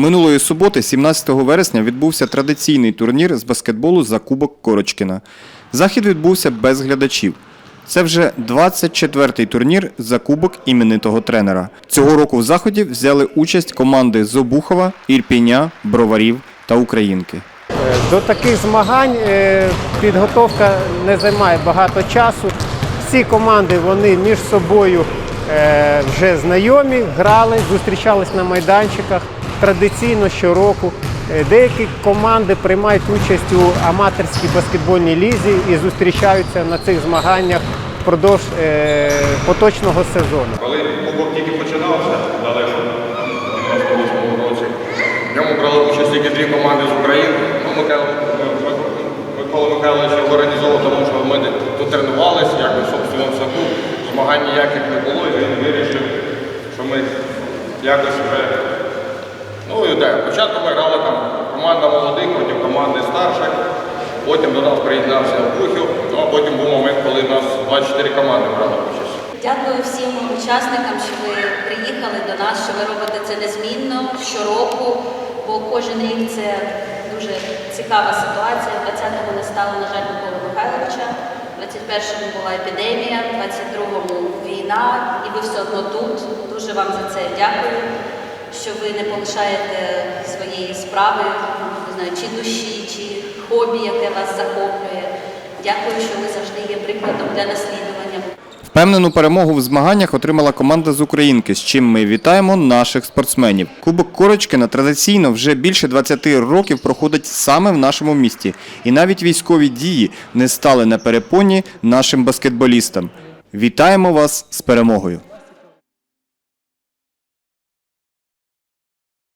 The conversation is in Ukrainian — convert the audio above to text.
Минулої суботи, 17 вересня, відбувся традиційний турнір з баскетболу за Кубок Корочкіна. Захід відбувся без глядачів. Це вже 24-й турнір за кубок іменитого тренера. Цього року в заході взяли участь команди з Обухова, Ірпіня, Броварів та Українки. До таких змагань е, підготовка не займає багато часу. Всі команди вони між собою е, вже знайомі, грали, зустрічались на майданчиках традиційно щороку. Е, Деякі команди приймають участь у аматорській баскетбольній лізі і зустрічаються на цих змаганнях впродовж е, поточного сезону. Коли кубок тільки починався далеко в 98 році, в ньому брали участь тільки дві команди з України. Ну, Микола, Микола Михайлович його організовував, тому що ми тут тренувалися, якби в собственному саду, змагань ніяких не було, і він вирішив, що ми якось вже. Спочатку ми грали там команда молодих проти команди старших, потім до нас приєднався Бухів, ну а потім був момент, коли нас 24 команди брали участь. Дякую всім учасникам, що ви приїхали до нас, що ви робите це незмінно щороку, бо кожен рік це дуже цікава ситуація. 20-му не стало, на жаль, Миколи Михайловича, в 21-му була епідемія, 22-му війна, і ви все одно тут. Дуже вам за це дякую, що ви не полишаєте своєї справи, не знаю, чи душі, чи хобі, яке вас захоплює. Дякую, що ви завжди є прикладом для наслідування. Впевнену перемогу в змаганнях отримала команда з Українки, з чим ми вітаємо наших спортсменів. Кубок Корочкіна традиційно вже більше 20 років проходить саме в нашому місті, і навіть військові дії не стали на перепоні нашим баскетболістам. Вітаємо вас з перемогою!